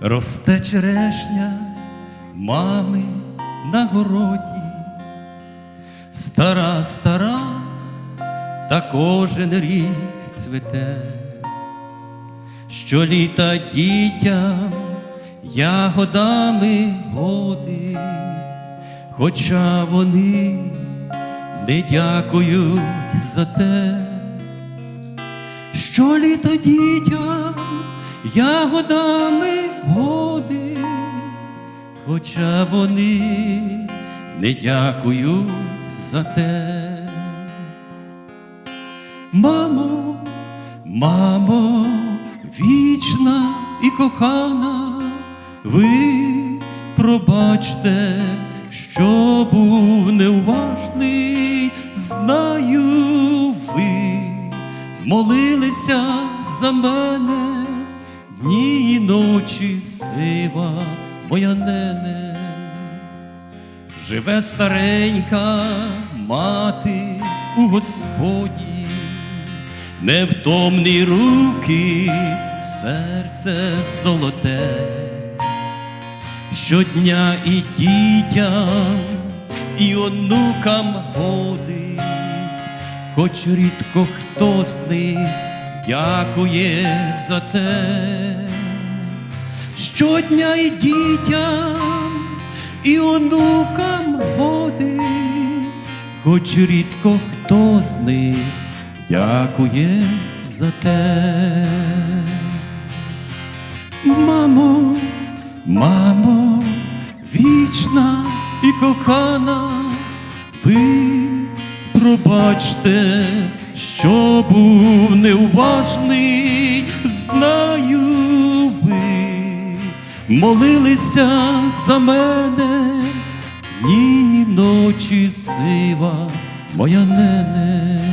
Росте черешня мами на городі, стара, стара, та кожен рік цвете, щоліта дітям ягодами годи, хоча вони не дякують за те, щоліта дітям ягодами годи, хоча вони не дякують за те. Мамо, мамо, вічна і кохана, ви пробачте, що був неуважний, знаю молилися за мене, дні і ночі сива моя нене. Живе старенька мати у Господі, невтомні руки, серце золоте, щодня і дітям, і онукам годить, хоч рідко хто з них дякує за те, щодня і дітям, і онукам годить, хоч рідко хто з них дякує за те. Мамо, мамо, вічна і кохана, ви пробачте, що був неуважний, знаю ви молилися за мене, ні ночі сива моя нене.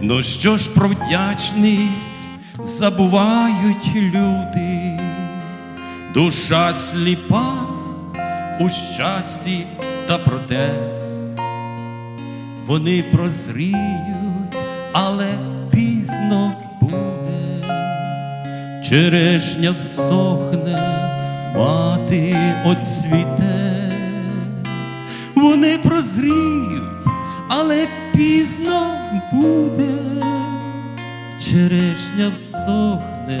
Ну що ж про вдячність забувають люди, душа сліпа у щасті та проте. Вони прозріють, але пізно буде, черешня всохне, мати оцвіте, вони прозріють, але пізно буде, черешня всохне,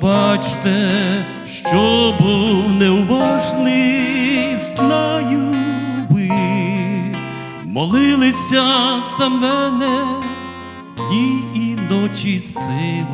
Пробачте, що був неуважний, знаю ви. Молилися за мене, дні і ночі не